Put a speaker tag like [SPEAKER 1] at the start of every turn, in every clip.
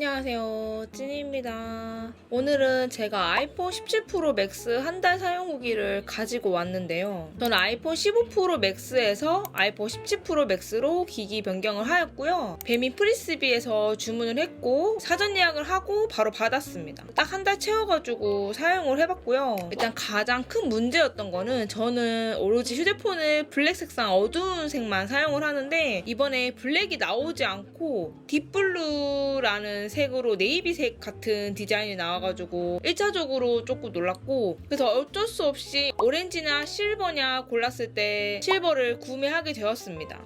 [SPEAKER 1] 안녕하세요. 찐입니다. 오늘은 제가 아이폰 17 프로 맥스 한 달 사용 후기를 가지고 왔는데요. 저는 아이폰 15 프로 맥스에서 아이폰 17 프로 맥스로 기기 변경을 하였고요. 배민 프리스비에서 주문을 했고 사전 예약을 하고 바로 받았습니다. 딱 한 달 채워가지고 사용을 해봤고요. 일단 가장 큰 문제였던 거는 저는 오로지 휴대폰을 블랙 색상 어두운 색만 사용을 하는데 이번에 블랙이 나오지 않고 딥블루라는 색으로 네이비색 같은 디자인이 나와가지고 1차적으로 조금 놀랐고 그래서 어쩔 수 없이 오렌지냐 실버냐 골랐을 때 실버를 구매하게 되었습니다.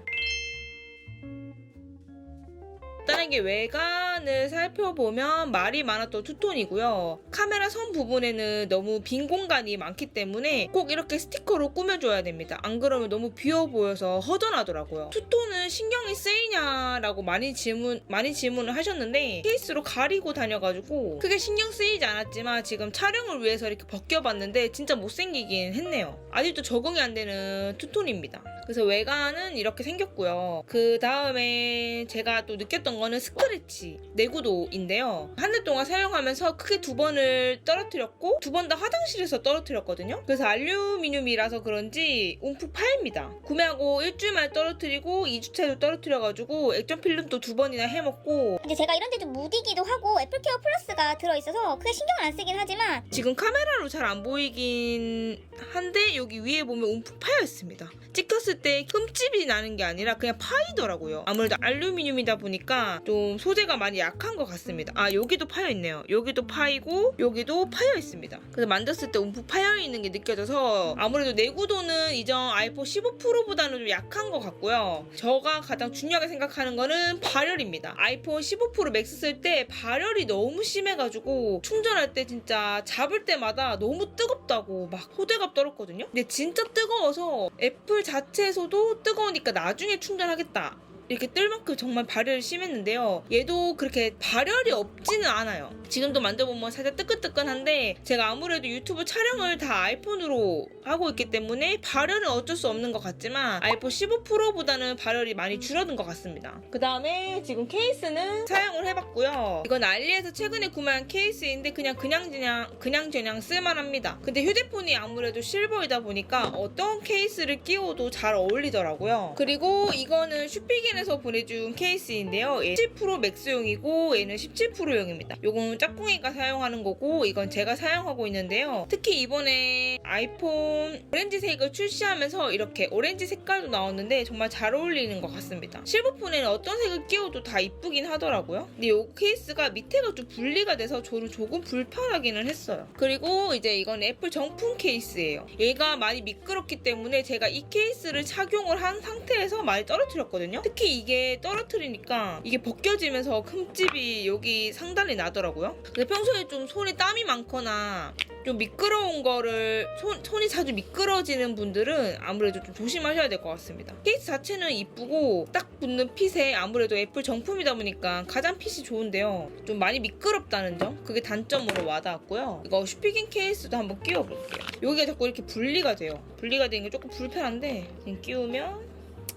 [SPEAKER 1] 간단하게 외관을 살펴보면 말이 많았던 투톤이고요. 카메라 선 부분에는 너무 빈 공간이 많기 때문에 꼭 이렇게 스티커로 꾸며줘야 됩니다. 안 그러면 너무 비어 보여서 허전하더라고요. 투톤은 신경이 쓰이냐라고 많이 질문 많이 질문을 하셨는데 케이스로 가리고 다녀가지고 크게 신경 쓰이지 않았지만 지금 촬영을 위해서 이렇게 벗겨봤는데 진짜 못생기긴 했네요. 아직도 적응이 안 되는 투톤입니다. 그래서 외관은 이렇게 생겼고요. 그 다음에 제가 또 느꼈던 거는 스크래치 내구도인데요. 한달 동안 사용하면서 크게 두 번을 떨어뜨렸고 두 번 다 화장실에서 떨어뜨렸거든요. 그래서 알루미늄이라서 그런지 움푹 파입니다. 구매하고 일주일 만에 떨어뜨리고 2주차도 떨어뜨려가지고 액정 필름도 두 번이나 해먹고
[SPEAKER 2] 이제 제가 이런 데좀 무디기도 하고 애플케어 플러스가 들어있어서 크게 신경을 안 쓰긴 하지만
[SPEAKER 1] 지금 카메라로 잘 안 보이긴 한데 여기 위에 보면 움푹 파여 있습니다. 찍혔을 때 흠집이 나는 게 아니라 그냥 파이더라고요. 아무래도 알루미늄이다 보니까 좀 소재가 많이 약한 것 같습니다. 아 여기도 파여 있네요. 여기도 파이고 여기도 파여 있습니다. 그래서 만졌을 때 움푹 파여 있는 게 느껴져서 아무래도 내구도는 이전 아이폰 15 프로보다는 좀 약한 것 같고요. 저가 가장 중요하게 생각하는 거는 발열입니다. 아이폰 15 프로 맥스 쓸 때 발열이 너무 심해가지고 충전할 때 진짜 잡을 때마다 너무 뜨겁다고 막 호들갑 떨었거든요. 근데 진짜 뜨거워서 애플 자체 에서도 뜨거우니까 나중에 충전하겠다. 이렇게 뜰 만큼 정말 발열이 심했는데요. 얘도 그렇게 발열이 없지는 않아요. 지금도 만져보면 살짝 뜨끈뜨끈한데 제가 아무래도 유튜브 촬영을 다 아이폰으로 하고 있기 때문에 발열은 어쩔 수 없는 것 같지만 아이폰 15 프로보다는 발열이 많이 줄어든 것 같습니다. 그 다음에 지금 케이스는 사용을 해봤고요. 이건 알리에서 최근에 구매한 케이스인데 그냥 그냥 그냥 그냥 저냥 쓸만합니다. 근데 휴대폰이 아무래도 실버이다 보니까 어떤 케이스를 끼워도 잘 어울리더라고요. 그리고 이거는 슈피 겐에서 보내준 케이스인데요. 얘 17% 맥스용이고 얘는 17%용입니다. 요건 짝꿍이가 사용하는 거고 이건 제가 사용하고 있는데요. 특히 이번에 아이폰 오렌지색을 출시하면서 이렇게 오렌지 색깔도 나왔는데 정말 잘 어울리는 것 같습니다. 실버폰에는 어떤 색을 끼워도 다 이쁘긴 하더라고요. 근데 이 케이스가 밑에가 좀 분리가 돼서 저는 조금 불편하기는 했어요. 그리고 이제 이건 애플 정품 케이스예요. 얘가 많이 미끄럽기 때문에 제가 이 케이스를 착용을 한 상태에서 많이 떨어뜨렸거든요. 특히 이게 떨어뜨리니까 이게 벗겨지면서 흠집이 여기 상단에 나더라고요. 근데 평소에 좀 손에 땀이 많거나 좀 미끄러운 거를 손, 손이 자주 미끄러지는 분들은 아무래도 좀 조심하셔야 될 것 같습니다. 케이스 자체는 이쁘고 딱 붙는 핏에 아무래도 애플 정품이다 보니까 가장 핏이 좋은데요. 좀 많이 미끄럽다는 점 그게 단점으로 와닿았고요. 이거 슈피긴 케이스도 한번 끼워볼게요. 여기가 자꾸 이렇게 분리가 돼요. 분리가 되는 게 조금 불편한데 그냥 끼우면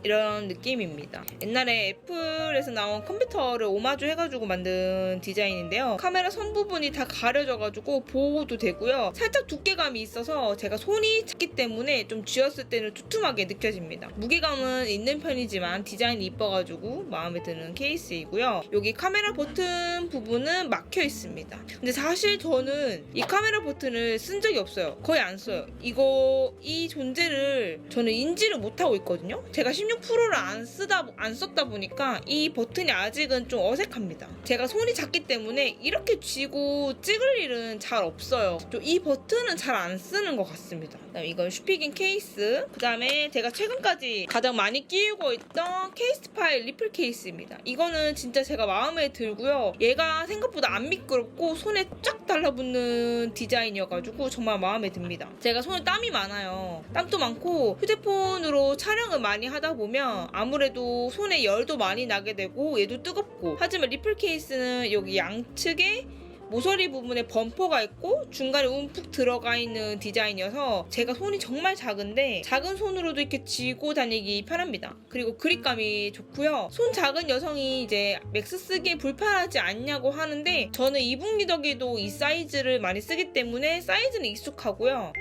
[SPEAKER 1] 이런 느낌입니다. 옛날에 애플에서 나온 컴퓨터를 오마주 해가지고 만든 디자인인데요. 카메라 선 부분이 다 가려져가지고 보호도 되고요. 살짝 두께감이 있어서 제가 손이 작기 때문에 좀 쥐었을 때는 두툼하게 느껴집니다. 무게감은 있는 편이지만 디자인이 이뻐가지고 마음에 드는 케이스이고요. 여기 카메라 버튼 부분은 막혀 있습니다. 근데 사실 저는 이 카메라 버튼을 쓴 적이 없어요. 거의 안 써요. 이거 이 존재를 저는 인지를 못하고 있거든요. 제가 16%를 안 쓰다 안 썼다 보니까 이 버튼이 아직은 좀 어색합니다. 제가 손이 작기 때문에 이렇게 쥐고 찍을 일은 잘 없어요. 좀이 버튼은 잘 안 쓰는 것 같습니다. 그다음 이건 슈피긴 케이스. 그다음에 제가 최근까지 가장 많이 끼우고 있던 케이스 파일 리플 케이스입니다. 이거는 진짜 제가 마음에 들고요. 얘가 생각보다 안 미끄럽고 손에 쫙 달라붙는 디자인이어가지고 정말 마음에 듭니다. 제가 손에 땀이 많아요. 땀도 많고 휴대폰으로 촬영을 많이 하다 보면 아무래도 손에 열도 많이 나게 되고 얘도 뜨겁고 하지만 리플 케이스는 여기 양측에 모서리 부분에 범퍼가 있고 중간에 움푹 들어가 있는 디자인이어서 제가 손이 정말 작은데 작은 손으로도 이렇게 쥐고 다니기 편합니다. 그리고 그립감이 좋고요. 손 작은 여성이 이제 맥스 쓰기에 불편하지 않냐고 하는데 저는 이분기 덕에도 이 사이즈를 많이 쓰기 때문에 사이즈는 익숙하고요.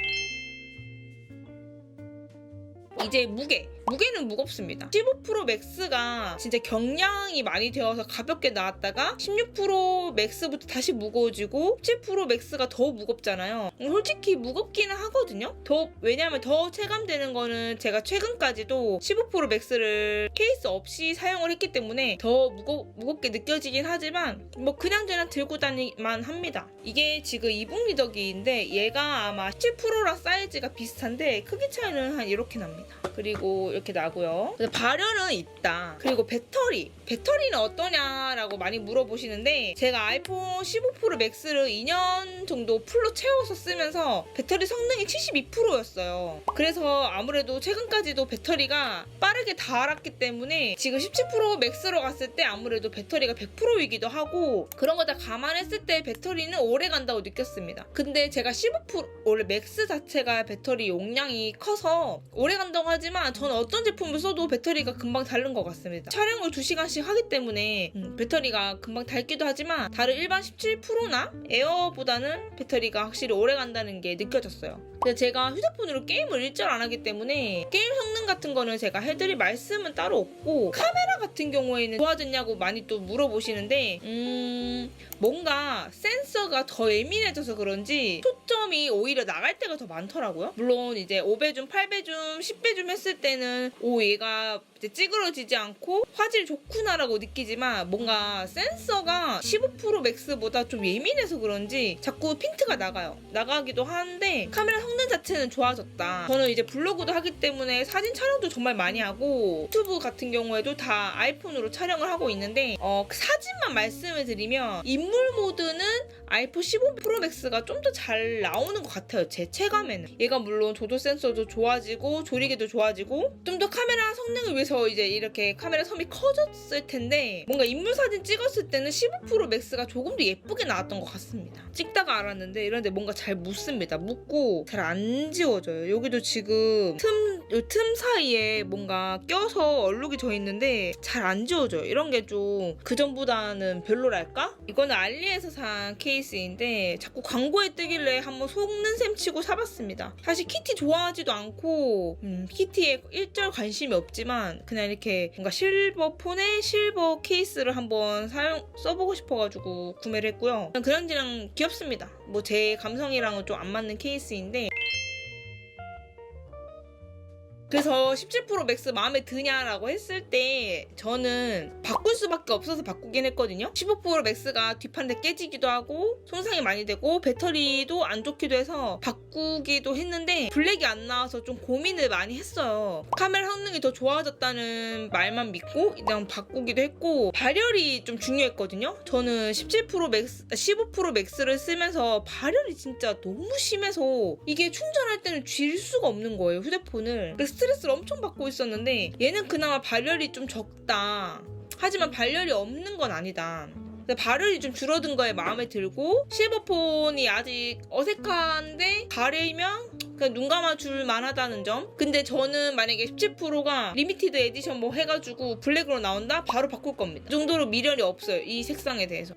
[SPEAKER 1] 이제 무게. 무게는 무겁습니다. 15% 맥스가 진짜 경량이 많이 되어서 가볍게 나왔다가 16% 맥스부터 다시 무거워지고 17% 맥스가 더 무겁잖아요. 솔직히 무겁기는 하거든요. 더 왜냐하면 더 체감되는 거는 제가 최근까지도 15% 맥스를 케이스 없이 사용을 했기 때문에 더 무거, 무겁게 느껴지긴 하지만 뭐 그냥 저냥 들고 다니만 합니다. 이게 지금 이북 리더기인데 얘가 아마 17%랑 사이즈가 비슷한데 크기 차이는 한 이렇게 납니다. 그리고 이렇게 나고요. 발열은 있다. 그리고 배터리. 배터리는 어떠냐라고 많이 물어보시는데 제가 아이폰 15 프로 맥스를 2년 정도 풀로 채워서 쓰면서 배터리 성능이 72%였어요. 그래서 아무래도 최근까지도 배터리가 빠르게 닳았기 때문에 지금 17 프로 맥스로 갔을 때 아무래도 배터리가 100%이기도 하고 그런 거 다 감안했을 때 배터리는 오래 간다고 느꼈습니다. 근데 제가 15 프로 원래 맥스 자체가 배터리 용량이 커서 오래 간다고 하지만 저는 어떤 제품을 써도 배터리가 금방 닳는 것 같습니다. 촬영을 2시간씩 하기 때문에 음, 배터리가 금방 닳기도 하지만 다른 일반 17 프로나 에어보다는 배터리가 확실히 오래 간다는 게 느껴졌어요. 제가 휴대폰으로 게임을 일절 안 하기 때문에 게임 성능 같은 거는 제가 해드릴 말씀은 따로 없고 카메라 같은 경우에는 좋아졌냐고 많이 또 물어보시는데 음 뭔가 센서가 더 예민해져서 그런지 초점 이 오히려 나갈 때가 더 많더라고요. 물론 이제 5배줌, 8배줌, 10배줌 했을 때는 오 얘가 이제 찌그러지지 않고 화질 좋구나라고 느끼지만 뭔가 센서가 15% 맥스보다 좀 예민해서 그런지 자꾸 핀트가 나가요. 나가기도 하는데 카메라 성능 자체는 좋아졌다. 저는 이제 블로그도 하기 때문에 사진 촬영도 정말 많이 하고 유튜브 같은 경우에도 다 아이폰으로 촬영을 하고 있는데 어, 그 사진만 말씀을 드리면 인물 모드는 아이폰 15 프로 맥스가 좀 더 잘 나오는 것 같아요. 제 체감에는. 얘가 물론 조도 센서도 좋아지고 조리개도 좋아지고 좀 더 카메라 성능을 위해서 이제 이렇게 카메라 섬이 커졌을 텐데 뭔가 인물 사진 찍었을 때는 15 프로 맥스가 조금 더 예쁘게 나왔던 것 같습니다. 찍다가 알았는데 이런데 뭔가 잘 묻습니다. 묻고 잘 안 지워져요. 여기도 지금 틈, 요틈 사이에 뭔가 껴서 얼룩이 져 있는데 잘 안 지워져요. 이런 게 좀 그전보다는 별로랄까? 이거는 알리에서 산 케이스인데 자꾸 광고에 뜨길래 한번 속는 셈 치고 사봤습니다. 사실 키티 좋아하지도 않고 음, 키티에 일절 관심이 없지만 그냥 이렇게 뭔가 실버 폰에 실버 케이스를 한번 사용 써보고 싶어가지고 구매를 했고요. 그런지랑 귀엽습니다. 뭐 제 감성이랑은 좀 안 맞는 케이스인데 그래서 17% 맥스 마음에 드냐라고 했을 때 저는 바꿀 수밖에 없어서 바꾸긴 했거든요. 15% 맥스가 뒷판대 깨지기도 하고 손상이 많이 되고 배터리도 안 좋기도 해서 바꾸기도 했는데 블랙이 안 나와서 좀 고민을 많이 했어요. 카메라 성능이 더 좋아졌다는 말만 믿고 일단 바꾸기도 했고 발열이 좀 중요했거든요. 저는 17% 맥스, 15% 맥스를 쓰면서 발열이 진짜 너무 심해서 이게 충전할 때는 쥘 수가 없는 거예요 휴대폰을. 그래서 스트레스를 엄청 받고 있었는데 얘는 그나마 발열이 좀 적다. 하지만 발열이 없는 건 아니다. 발열이 좀 줄어든 거에 마음에 들고 실버폰이 아직 어색한데 가리면 그냥 눈 감아줄 만하다는 점. 근데 저는 만약에 17%가 리미티드 에디션 뭐 해가지고 블랙으로 나온다? 바로 바꿀 겁니다. 그 정도로 미련이 없어요. 이 색상에 대해서.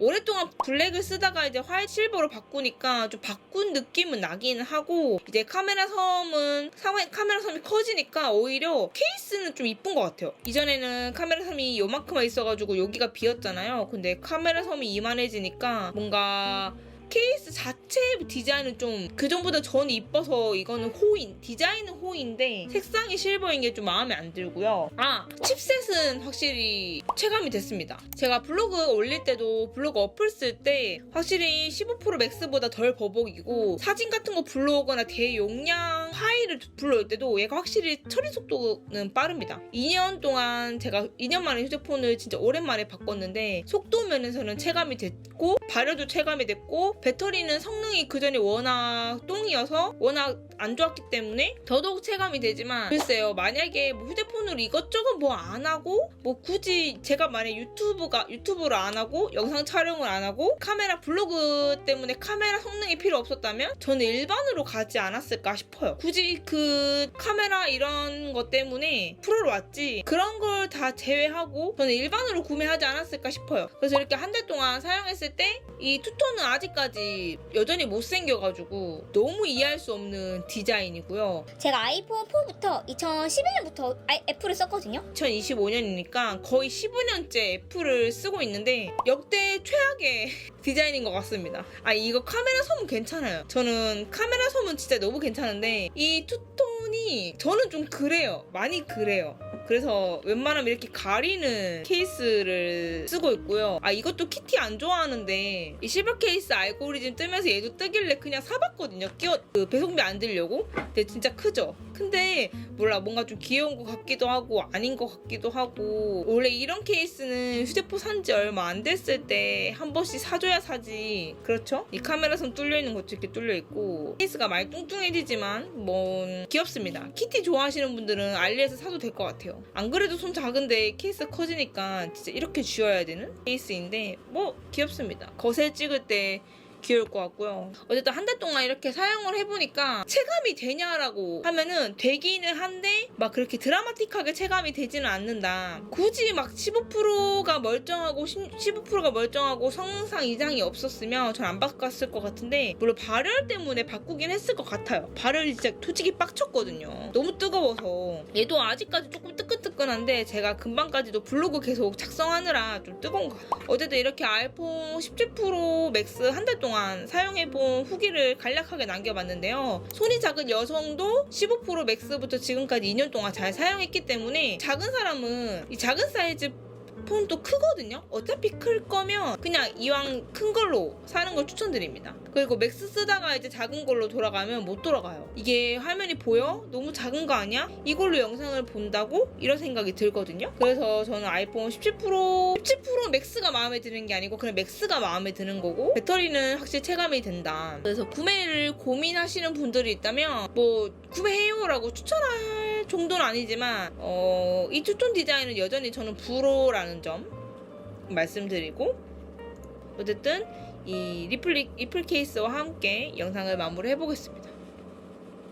[SPEAKER 1] 오랫동안 블랙을 쓰다가 이제 화이트 실버로 바꾸니까 좀 바꾼 느낌은 나긴 하고 이제 카메라 섬은 카메라 섬이 커지니까 오히려 케이스는 좀 이쁜 것 같아요. 이전에는 카메라 섬이 요만큼만 있어가지고 여기가 비었잖아요. 근데 카메라 섬이 이만해지니까 뭔가 케이스 자체 디자인은 좀 그전보다 전 이뻐서 이거는 호인 디자인은 호인데 색상이 실버인 게 좀 마음에 안 들고요. 아 칩셋은 확실히 체감이 됐습니다. 제가 블로그 올릴 때도 블로그 어플 쓸 때 확실히 15% 맥스보다 덜 버벅이고 사진 같은 거 불러오거나 대용량 파일을 불러올 때도 얘가 확실히 처리 속도는 빠릅니다. 2년 동안 제가 2년 만에 휴대폰을 진짜 오랜만에 바꿨는데 속도 면에서는 체감이 됐고 발열도 체감이 됐고 배터리는 성능이 그전에 워낙 똥이어서 워낙 안 좋았기 때문에 더더욱 체감이 되지만 글쎄요 만약에 뭐 휴대폰으로 이것저것 뭐 안 하고 뭐 굳이 제가 만약 유튜브가 유튜브를 안 하고 영상 촬영을 안 하고 카메라 블로그 때문에 카메라 성능이 필요 없었다면 저는 일반으로 가지 않았을까 싶어요. 굳이 그 카메라 이런 것 때문에 프로로 왔지 그런 걸 다 제외하고 저는 일반으로 구매하지 않았을까 싶어요. 그래서 이렇게 한 달 동안 사용했을 때 이 투톤은 아직까지 여전히 못생겨가지고 너무 이해할 수 없는 디자인이고요.
[SPEAKER 2] 제가 아이폰 4부터 2011년부터 애플을 썼거든요.
[SPEAKER 1] 2025년이니까 거의 15년째 애플을 쓰고 있는데 역대 최악의 디자인인 것 같습니다. 아 이거 카메라 솜은 괜찮아요. 저는 카메라 솜은 진짜 너무 괜찮은데 이 투 톤이 저는 좀 그래요. 많이 그래요. 그래서 웬만하면 이렇게 가리는 케이스를 쓰고 있고요. 아 이것도 키티 안 좋아하는데 이 실버 케이스 알고리즘 뜨면서 얘도 뜨길래 그냥 사봤거든요. 끼워 그 배송비 안 들려고. 근데 진짜 크죠. 근데 몰라 뭔가 좀 귀여운 것 같기도 하고 아닌 것 같기도 하고. 원래 이런 케이스는 휴대폰 산 지 얼마 안 됐을 때 한 번씩 사줘야 사지. 그렇죠? 이 카메라 선 뚫려 있는 것도 이렇게 뚫려 있고. 케이스가 많이 뚱뚱해지지만 뭐 귀엽습니다. 키티 좋아하시는 분들은 알리에서 사도 될 것 같아요. 안 그래도 손 작은데 케이스 커지니까 진짜 이렇게 쥐어야 되는 케이스인데 뭐 귀엽습니다. 거실 찍을 때 귀여울 것 같고요. 어쨌든 한 달 동안 이렇게 사용을 해보니까 체감이 되냐라고 하면은 되기는 한데 막 그렇게 드라마틱하게 체감이 되지는 않는다. 굳이 막 15%가 멀쩡하고 15%가 멀쩡하고 성능상 이상이 없었으면 전 안 바꿨을 것 같은데 물론 발열 때문에 바꾸긴 했을 것 같아요. 발열이 진짜 솔직히 빡쳤거든요. 너무 뜨거워서 얘도 아직까지 조금 뜨끈뜨끈한데 제가 금방까지도 블로그 계속 작성하느라 좀 뜨거운 것 같아요. 어쨌든 이렇게 아이폰 17 프로 맥스 한 달 동안 사용해본 후기를 간략하게 남겨봤는데요. 손이 작은 여성도 15 맥스부터 지금까지 2년 동안 잘 사용했기 때문에 작은 사람은 이 작은 사이즈 폰도 크거든요. 어차피 클 거면 그냥 이왕 큰 걸로 사는 걸 추천드립니다. 그리고 맥스 쓰다가 이제 작은 걸로 돌아가면 못 돌아가요. 이게 화면이 보여? 너무 작은 거 아니야? 이걸로 영상을 본다고? 이런 생각이 들거든요. 그래서 저는 아이폰 17 프로 17 프로 맥스가 마음에 드는 게 아니고 그냥 맥스가 마음에 드는 거고 배터리는 확실히 체감이 된다. 그래서 구매를 고민하시는 분들이 있다면 뭐 구매해요라고 추천할 정도는 아니지만 어, 이 투톤 디자인은 여전히 저는 불호라는 점 말씀드리고 어쨌든 이 리플리, 리플 케이스와 함께 영상을 마무리해 보겠습니다.